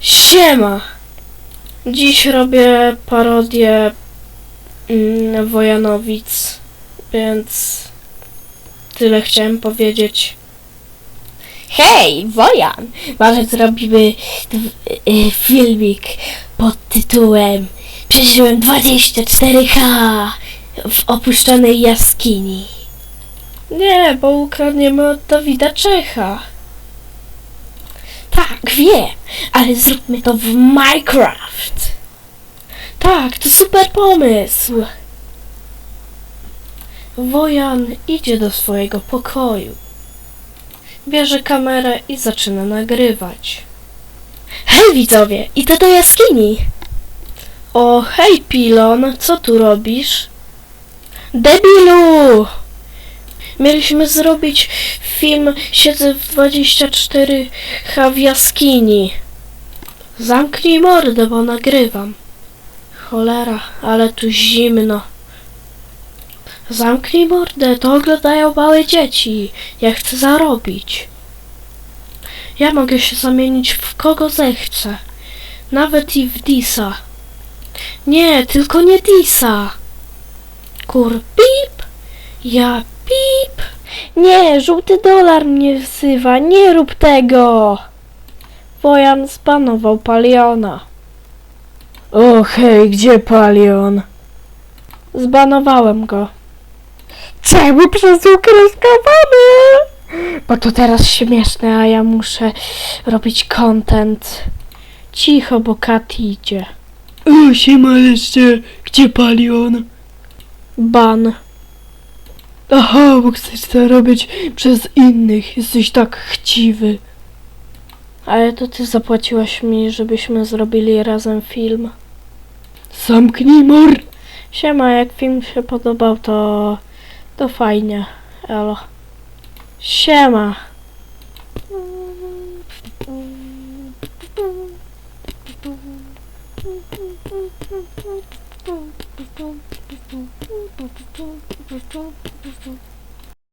Siema! Dziś robię parodię mm, Wojanowic, więc tyle chciałem powiedzieć. Hej, Wojan! Może zrobimy y, filmik pod tytułem Przeżyłem 24H w opuszczonej jaskini. Nie, bo ukradniemy od Dawida Czecha. Tak, wiem, ale zróbmy to w Minecraft. Tak, to super pomysł. Wojan idzie do swojego pokoju. Bierze kamerę i zaczyna nagrywać. Hej widzowie, idę do jaskini. O, hej Pilon, co tu robisz? Debilu! Mieliśmy zrobić film Siedzę w 24H w jaskini. Zamknij mordę, bo nagrywam. Cholera, ale tu zimno. Zamknij mordę, to oglądają małe dzieci. Ja chcę zarobić. Ja mogę się zamienić w kogo zechcę. Nawet i w Disa. Nie, tylko nie Disa. Kur pip. Ja pip. Nie, żółty dolar mnie wzywa. Nie rób tego. Wojan zbanował Paliona. O hej, gdzie Palion? Zbanowałem go. Czemu przez ukreskowane? Bo to teraz śmieszne, a ja muszę robić content. Cicho, bo Kat idzie. O, siema jeszcze, gdzie palion? Ban. Aha, bo chcesz to robić przez innych, jesteś tak chciwy. Ale to ty zapłaciłaś mi, żebyśmy zrobili razem film. Zamknij mor... Siema, jak film się podobał, to... to fajnie. Elo. Siema. Thank you.